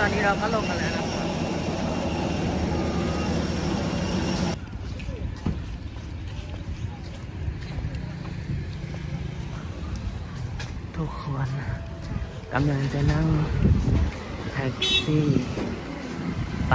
ตอนนี้เราก็ลงกันแล้วนะทุกคนกำลังจะนั่งแท็กซี่ไป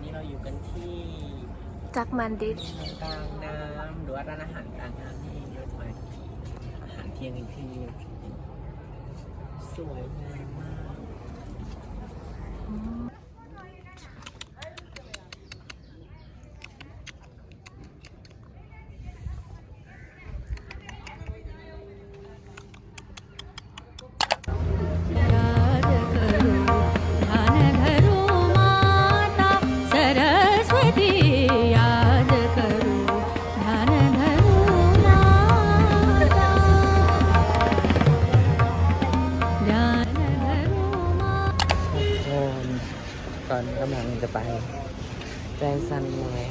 อนนี้เราอยู่กันที่จักมันดิชกลางน้ำหรือว่าร้านอาหารกลางน้ำนี่เราจะมากินอาหารเที่ยงกันที่นี่สวยงามมาก อนกำลังจะไปแจ้งซันเลย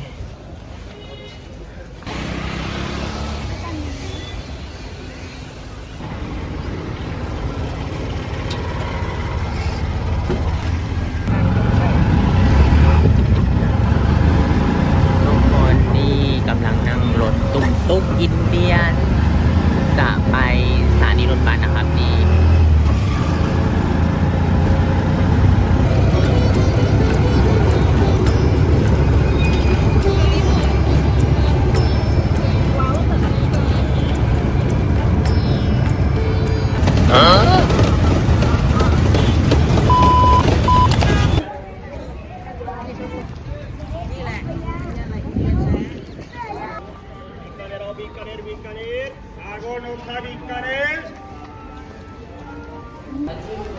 বিজ্ঞানের বিজ্ঞানের সাগর নৌকা বিজ্ঞানের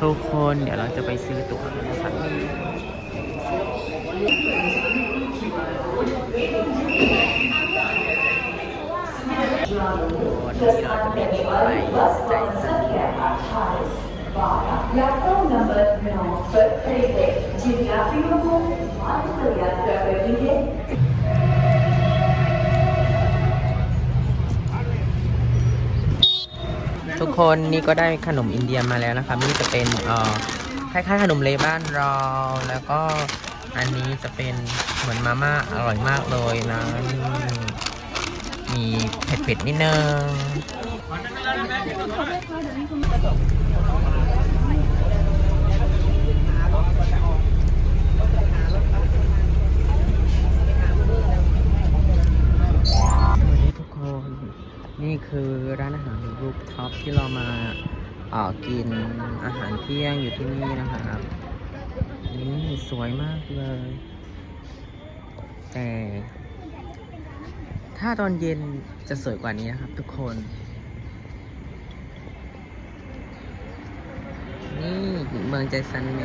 ทุกคนเดี๋ยวเราจะไปซื้อตั๋วกันนะครับวันนี้เราจะไปที่ไปใจสั่น Platform number 9 for 3 Geographical Market Area Travel Delay ทุกคนนี่ก็ได้ขนมอินเดียมาแล้วนะคะนี่จะเป็นเอ่อคล้ายๆขนมเลบ้านเราแล้วก็อันนี้จะเป็นเหมือนมาม่าอร่อยมากเลยนะมีเผ็ดๆนิดนึง สวัสดีทุกคน นี่คือร้านอาหารรูปท็อปที่เรามาเออกินอาหารเที่ยงอยู่ที่นี่นะครับ นี่สวยมากเลย แต่ ถ้าตอนเย็นจะสวยกว่านี้นะครับทุกคน นี่เมืองใจซันแม